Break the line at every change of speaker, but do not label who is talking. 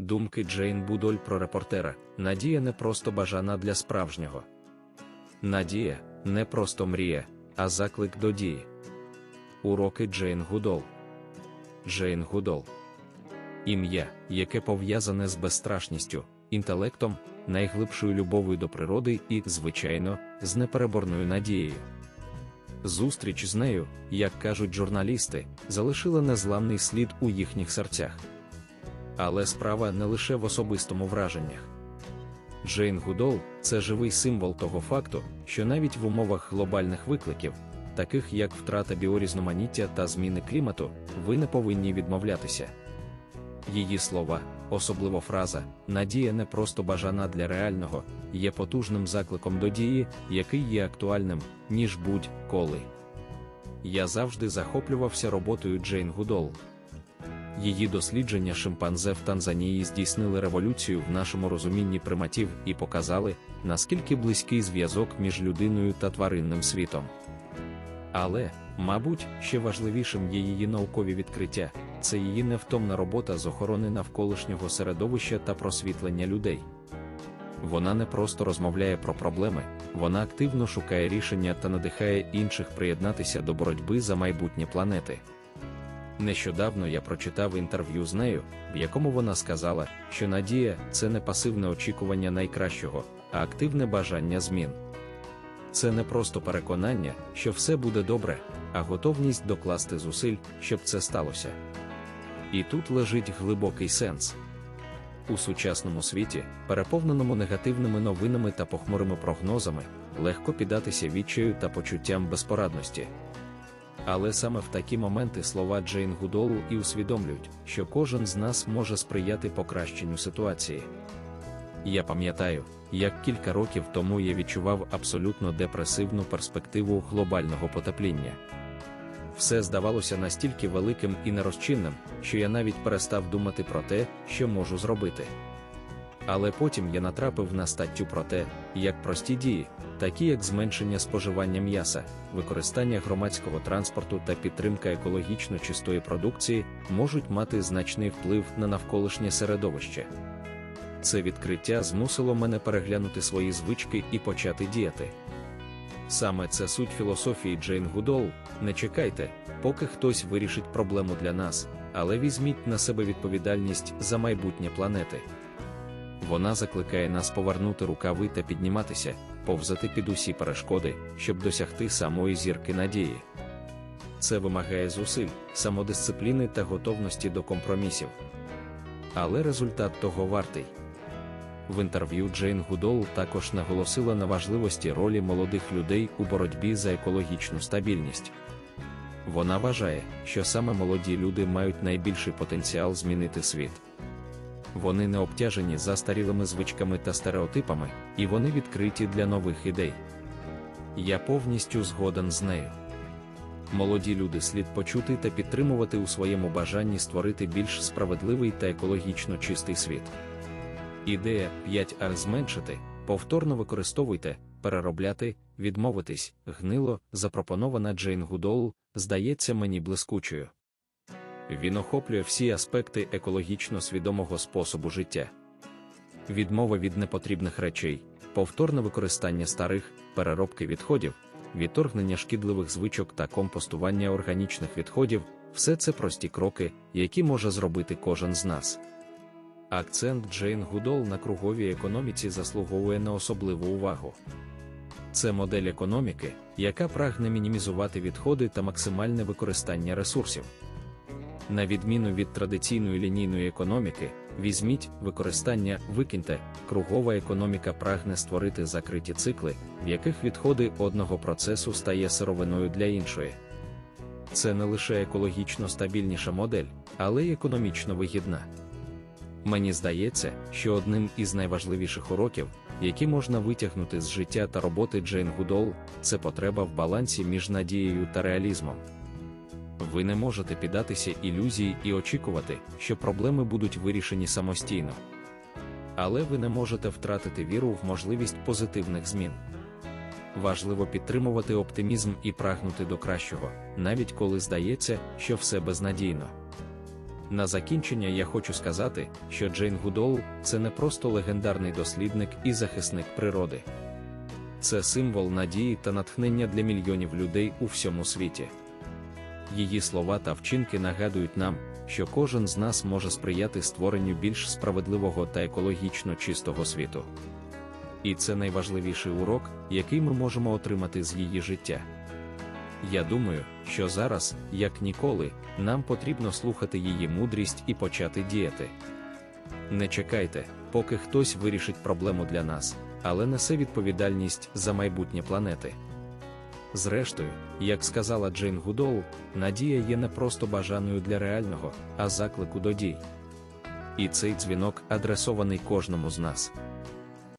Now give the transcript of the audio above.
Думки Джейн Будоль про репортера. Надія не просто бажана для справжнього. Надія не просто мрія, а заклик до дії. Уроки Джейн Гудол. Джейн Гудол. Ім'я, яке пов'язане з безстрашністю, інтелектом, найглибшою любов'ю до природи і, звичайно, з непереборною надією. Зустріч з нею, як кажуть журналісти, залишила незламний слід у їхніх серцях. Але справа не лише в особистому враженнях. Джейн Гудол це живий символ того факту, що навіть в умовах глобальних викликів, таких як втрата біорізноманіття та зміни клімату, ви не повинні відмовлятися. Її слова, особливо фраза, надія не просто бажана для реального, є потужним закликом до дії, який є актуальним, ніж будь-коли. Я завжди захоплювався роботою Джейн Гудол. Її дослідження шимпанзе в Танзанії здійснили революцію в нашому розумінні приматів і показали, наскільки близький зв'язок між людиною та тваринним світом. Але, мабуть, ще важливішим є її наукові відкриття це її невтомна робота з охорони навколишнього середовища та просвітлення людей. Вона не просто розмовляє про проблеми, вона активно шукає рішення та надихає інших приєднатися до боротьби за майбутнє планети. Нещодавно я прочитав інтерв'ю з нею, в якому вона сказала, що надія це не пасивне очікування найкращого, а активне бажання змін. Це не просто переконання, що все буде добре, а готовність докласти зусиль, щоб це сталося. І тут лежить глибокий сенс. У сучасному світі, переповненому негативними новинами та похмурими прогнозами, легко піддатися відчаю та почуттям безпорадності. Але саме в такі моменти слова Джейн Гудолу і усвідомлюють, що кожен з нас може сприяти покращенню ситуації. Я пам'ятаю, як кілька років тому я відчував абсолютно депресивну перспективу глобального потепління. Все здавалося настільки великим і нерозчинним, що я навіть перестав думати про те, що можу зробити. Але потім я натрапив на статтю про те, як прості дії, такі як зменшення споживання м'яса, використання громадського транспорту та підтримка екологічно чистої продукції, можуть мати значний вплив на навколишнє середовище. Це відкриття змусило мене переглянути свої звички і почати діяти. Саме це суть філософії Джейн Гудол. Не чекайте, поки хтось вирішить проблему для нас, але візьміть на себе відповідальність за майбутнє планети. Вона закликає нас повернути рукави та підніматися, повзати під усі перешкоди, щоб досягти самої зірки надії. Це вимагає зусиль, самодисципліни та готовності до компромісів. Але результат того вартий. В інтерв'ю Джейн Гудол також наголосила на важливості ролі молодих людей у боротьбі за екологічну стабільність. Вона вважає, що саме молоді люди мають найбільший потенціал змінити світ. Вони не обтяжені застарілими звичками та стереотипами, і вони відкриті для нових ідей. Я повністю згоден з нею. Молоді люди слід почути та підтримувати у своєму бажанні створити більш справедливий та екологічно чистий світ. Ідея 5R зменшити, повторно використовуйте, переробляти, відмовитись, гнило, запропонована Джейн Гудол, здається мені блискучою. Він охоплює всі аспекти екологічно свідомого способу життя. Відмова від непотрібних речей, повторне використання старих, переробки відходів, відторгнення шкідливих звичок та компостування органічних відходів все це прості кроки, які може зробити кожен з нас. Акцент Джейн Гудол на круговій економіці заслуговує на особливу увагу. Це модель економіки, яка прагне мінімізувати відходи та максимальне використання ресурсів. На відміну від традиційної лінійної економіки, візьміть використання, викиньте, кругова економіка прагне створити закриті цикли, в яких відходи одного процесу стає сировиною для іншої. Це не лише екологічно стабільніша модель, але й економічно вигідна. Мені здається, що одним із найважливіших уроків, які можна витягнути з життя та роботи Джейн Гудол, це потреба в балансі між надією та реалізмом. Ви не можете піддатися ілюзії і очікувати, що проблеми будуть вирішені самостійно. Але ви не можете втратити віру в можливість позитивних змін. Важливо підтримувати оптимізм і прагнути до кращого, навіть коли здається, що все безнадійно. На закінчення я хочу сказати, що Джейн Гудол це не просто легендарний дослідник і захисник природи. Це символ надії та натхнення для мільйонів людей у всьому світі. Її слова та вчинки нагадують нам, що кожен з нас може сприяти створенню більш справедливого та екологічно чистого світу. І це найважливіший урок, який ми можемо отримати з її життя. Я думаю, що зараз, як ніколи, нам потрібно слухати її мудрість і почати діяти. Не чекайте, поки хтось вирішить проблему для нас, але несе відповідальність за майбутнє планети. Зрештою, як сказала Джейн Гудоу, надія є не просто бажаною для реального, а заклику до дій. І цей дзвінок адресований кожному з нас.